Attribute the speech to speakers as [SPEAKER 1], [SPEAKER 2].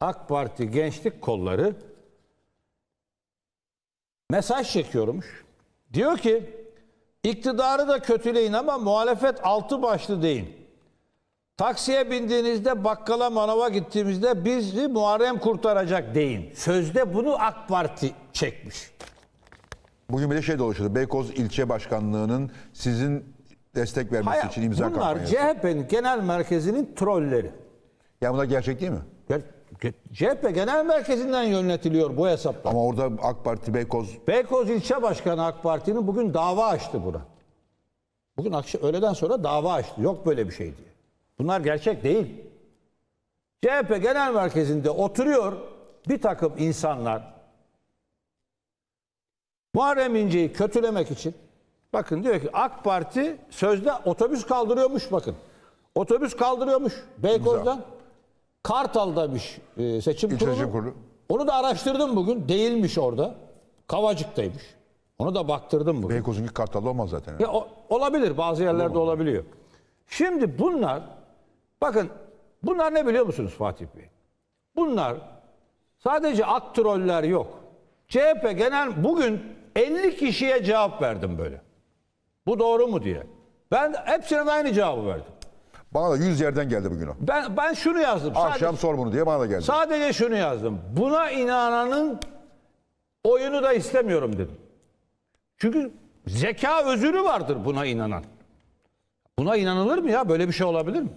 [SPEAKER 1] AK Parti gençlik kolları mesaj çekiyormuş. Diyor ki iktidarı da kötüleyin ama muhalefet altı başlı deyin. Taksiye bindiğinizde bakkala manava gittiğimizde bizi Muharrem kurtaracak deyin. Sözde bunu AK Parti çekmiş.
[SPEAKER 2] Bugün bir de şey dolaşıyordu. Beykoz ilçe başkanlığının sizin destek vermesi
[SPEAKER 1] Hayır,
[SPEAKER 2] için imza
[SPEAKER 1] bunlar
[SPEAKER 2] kampanyası.
[SPEAKER 1] CHP'nin genel merkezinin trolleri.
[SPEAKER 2] ya bunlar gerçek değil mi?
[SPEAKER 1] Ger- ge- CHP genel merkezinden yönetiliyor bu hesaplar.
[SPEAKER 2] Ama orada AK Parti Beykoz
[SPEAKER 1] Beykoz ilçe başkanı AK Parti'nin bugün dava açtı buna. Bugün akşam öğleden sonra dava açtı. Yok böyle bir şey diye. Bunlar gerçek değil. CHP genel merkezinde oturuyor bir takım insanlar Muharrem İnce'yi kötülemek için bakın diyor ki AK Parti sözde otobüs kaldırıyormuş bakın. Otobüs kaldırıyormuş Beykoz'dan. Kartal'daymış e, seçim
[SPEAKER 2] İlçe
[SPEAKER 1] kurulu.
[SPEAKER 2] Kurulu.
[SPEAKER 1] Onu da araştırdım bugün. Değilmiş orada. Kavacık'taymış. Onu da baktırdım bugün.
[SPEAKER 2] Beykoz'unki Kartal'da olmaz zaten.
[SPEAKER 1] Ya, o- olabilir. Bazı yerlerde olabiliyor. Şimdi bunlar bakın bunlar ne biliyor musunuz Fatih Bey? Bunlar sadece ak troller yok. CHP genel bugün 50 kişiye cevap verdim böyle. Bu doğru mu diye. Ben hepsine de aynı cevabı verdim.
[SPEAKER 2] Bana da 100 yerden geldi bugün o.
[SPEAKER 1] Ben ben şunu yazdım. Sadece-
[SPEAKER 2] Akşam sor bunu diye bana da geldi.
[SPEAKER 1] Sadece şunu yazdım. Buna inananın oyunu da istemiyorum dedim. Çünkü zeka özürü vardır buna inanan. Buna inanılır mı ya? Böyle bir şey olabilir mi?